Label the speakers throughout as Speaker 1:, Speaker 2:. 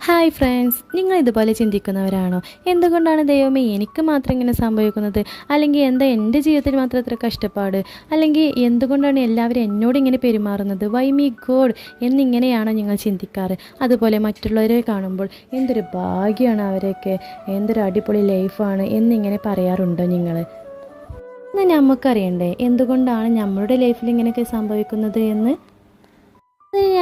Speaker 1: Hi friends നിങ്ങൾ ഇതുപോലെ ചിന്തിക്കുന്നവരാണോ? എന്തുകൊണ്ടാണ് ദൈവമേ എനിക്ക് മാത്രം ഇങ്ങനെ സംഭവിക്കുന്നത്? അല്ലെങ്കിൽ എന്താ എന്റെ ജീവിതത്തിൽ മാത്രം ഇത്ര കഷ്ടപ്പാട്? അല്ലെങ്കിൽ എന്തുകൊണ്ടാണ് എല്ലാവരും എന്നോട് ഇങ്ങനെ പെരുമാറുന്നത്? വൈ മീ ഗോഡ് എന്നിങ്ങനെയാണോ നിങ്ങൾ ചിന്തിക്കാറ്? അതുപോലെ മറ്റുള്ളവരെ കാണുമ്പോൾ എന്തൊരു ഭാഗ്യമാണ് അവരൊക്കെ എന്തൊരു അടിപൊളി ലൈഫാണ് എന്നിങ്ങനെ പറയാറുണ്ടോ നിങ്ങൾ? എന്നാൽ നമുക്കറിയണ്ടേ എന്തുകൊണ്ടാണ് നമ്മളുടെ ലൈഫിൽ ഇങ്ങനെയൊക്കെ സംഭവിക്കുന്നത് എന്ന്?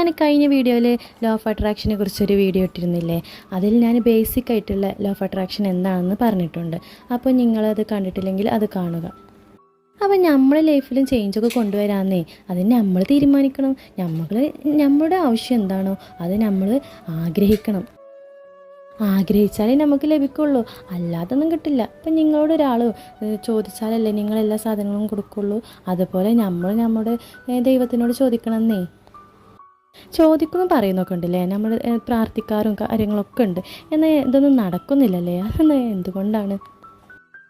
Speaker 1: ഞാൻ കഴിഞ്ഞ വീഡിയോയിൽ ലോ ഓഫ് അട്രാക്ഷനെ കുറിച്ചൊരു വീഡിയോ ഇട്ടിരുന്നില്ലേ? അതിൽ ഞാൻ ബേസിക് ആയിട്ടുള്ള ലോ ഓഫ് അട്രാക്ഷൻ എന്താണെന്ന് പറഞ്ഞിട്ടുണ്ട്. അപ്പോൾ നിങ്ങളത് കണ്ടിട്ടില്ലെങ്കിൽ അത് കാണുക. അപ്പം നമ്മുടെ ലൈഫിലും ചേഞ്ചൊക്കെ കൊണ്ടുവരാന്നേ. അത് നമ്മൾ തീരുമാനിക്കണം. നമ്മൾ നമ്മുടെ ആവശ്യം എന്താണോ അത് നമ്മൾ ആഗ്രഹിക്കണം. ആഗ്രഹിച്ചാലേ നമുക്ക് ലഭിക്കുള്ളൂ. അല്ലാതൊന്നും കിട്ടില്ല. ഇപ്പം നിങ്ങളോട് ഒരാൾ ചോദിച്ചാലല്ലേ നിങ്ങൾ എല്ലാ സാധനങ്ങളും കൊടുക്കുള്ളൂ. അതുപോലെ നമ്മൾ നമ്മുടെ ദൈവത്തിനോട് ചോദിക്കണമെന്നേ. ചോദിക്കുന്നു പറയുന്നൊക്കെ ഉണ്ടല്ലേ? നമ്മൾ പ്രാർത്ഥിക്കാറും കാര്യങ്ങളൊക്കെ ഉണ്ട്. എന്നാൽ ഇതൊന്നും നടക്കുന്നില്ലല്ലേ? അതെന്താ? എന്തുകൊണ്ടാണ്?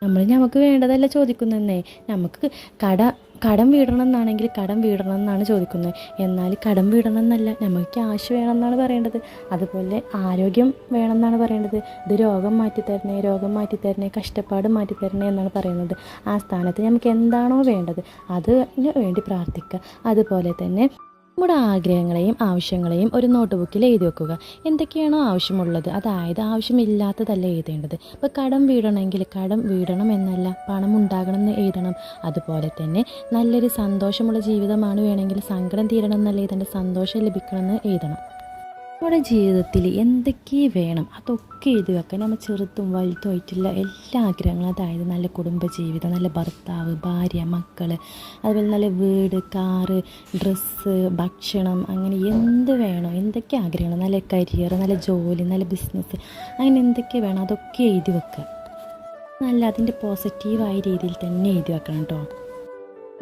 Speaker 1: നമ്മൾ നമുക്ക് വേണ്ടതല്ല ചോദിക്കുന്നതെന്നേ. നമുക്ക് കട കടം വീടണം എന്നാണെങ്കിൽ കടം വീടണം എന്നാണ് ചോദിക്കുന്നത്. എന്നാൽ കടം വീടണം എന്നല്ല നമുക്ക് ക്യാഷ് വേണം എന്നാണ് പറയേണ്ടത്. അതുപോലെ ആരോഗ്യം വേണം എന്നാണ് പറയേണ്ടത്. ഇത് രോഗം മാറ്റിത്തരണേ രോഗം മാറ്റിത്തരണേ കഷ്ടപ്പാട് മാറ്റിത്തരണേ എന്നാണ് പറയുന്നത്. ആ സ്ഥാനത്ത് നമുക്ക് എന്താണോ വേണ്ടത് അതിന് വേണ്ടി പ്രാർത്ഥിക്കുക. അതുപോലെ തന്നെ നമ്മുടെ ആഗ്രഹങ്ങളെയും ആവശ്യങ്ങളെയും ഒരു നോട്ട് ബുക്കിൽ എഴുതി വെക്കുക. എന്തൊക്കെയാണോ ആവശ്യമുള്ളത്? അതായത് ആവശ്യമില്ലാത്തതല്ല എഴുതേണ്ടത്. ഇപ്പോൾ കടം വീടണമെങ്കിൽ കടം വീടണം എന്നല്ല പണം ഉണ്ടാകണം എന്ന് എഴുതണം. അതുപോലെ തന്നെ നല്ലൊരു സന്തോഷമുള്ള ജീവിതമാണ് വേണമെങ്കിൽ സങ്കടം തീരണം എന്നല്ല എഴുതേണ്ട സന്തോഷം ലഭിക്കണം എന്ന് എഴുതണം. നമ്മുടെ ജീവിതത്തിൽ എന്തൊക്കെ വേണം അതൊക്കെ എഴുതി വെക്കാൻ നമ്മൾ ചെറുതും വലുതും ആയിട്ടുള്ള എല്ലാ ആഗ്രഹങ്ങളും അതായത് നല്ല കുടുംബജീവിതം നല്ല ഭർത്താവ് ഭാര്യ മക്കൾ അതുപോലെ നല്ല വീട് കാറ് ഡ്രസ്സ് ഭക്ഷണം അങ്ങനെ എന്ത് വേണോ എന്തൊക്കെ ആഗ്രഹങ്ങൾ നല്ല കരിയർ നല്ല ജോലി നല്ല ബിസിനസ് അങ്ങനെ എന്തൊക്കെ വേണം അതൊക്കെ എഴുതി വെക്കുക. നല്ല അതിന്റെ പോസിറ്റീവായ രീതിയിൽ തന്നെ എഴുതി വെക്കണം കേട്ടോ.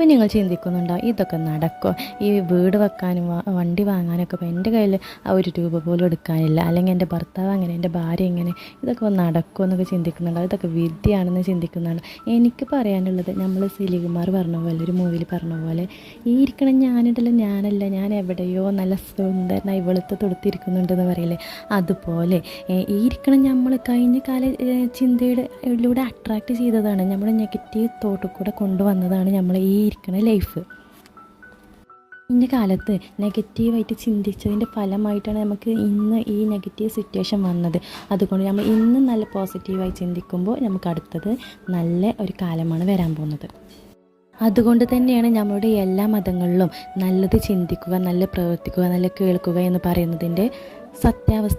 Speaker 1: അപ്പോൾ നിങ്ങൾ ചിന്തിക്കുന്നുണ്ടോ ഇതൊക്കെ നടക്കോ? ഈ വീട് വെക്കാനും വണ്ടി വാങ്ങാനൊക്കെ ഇപ്പോൾ എന്റെ കയ്യിൽ ആ ഒരു രൂപ പോലും എടുക്കാനില്ല. അല്ലെങ്കിൽ എന്റെ ഭർത്താവ് അങ്ങനെ എന്റെ ഭാര്യ ഇങ്ങനെ ഇതൊക്കെ നടക്കുമോ എന്നൊക്കെ ചിന്തിക്കുന്നുണ്ടോ. ഇതൊക്കെ വിദ്യയാണെന്ന് ചിന്തിക്കുന്നുണ്ടോ. എനിക്ക് പറയാനുള്ളത് നമ്മൾ സിലികുമാർ പറഞ്ഞ പോലെ ഒരു മൂവിയിൽ പറഞ്ഞ പോലെ ഈ ഇരിക്കണം ഞാനുണ്ടല്ലോ ഞാനല്ല ഞാൻ എവിടെയോ നല്ല സുന്ദരനായി വെളുത്ത് തൊടുത്തിരിക്കുന്നുണ്ടെന്ന് പറയില്ലേ? അതുപോലെ ഈ ഇരിക്കണം നമ്മൾ കഴിഞ്ഞ കാല ചിന്തയുടെ ലൂടെ അട്രാക്റ്റ് ചെയ്തതാണ്. നമ്മൾ നെഗറ്റീവ് തോട്ടിൽ കൂടെ കൊണ്ടുവന്നതാണ് നമ്മൾ ഈ ഇരിക്കണ ലൈഫ് ഇന്ന കാലത്ത് നെഗറ്റീവായിട്ട് ചിന്തിച്ചതിന്റെ ഫലമായിട്ടാണ് നമുക്ക് ഇന്ന് ഈ നെഗറ്റീവ് സിറ്റുവേഷൻ വന്നത്. അതുകൊണ്ട് നമ്മൾ ഇന്ന് നല്ല പോസിറ്റീവായി ചിന്തിക്കുമ്പോൾ നമുക്ക് അടുത്തത് നല്ല ഒരു കാലമാണ് വരാൻ പോകുന്നത്. അതുകൊണ്ട് തന്നെയാണ് നമ്മുടെ എല്ലാ മതങ്ങളിലും നല്ലത് ചിന്തിക്കുക നല്ല പ്രവർത്തിക്കുക നല്ല കേൾക്കുക എന്ന് പറയുന്നതിന്റെ സത്യാവസ്ഥ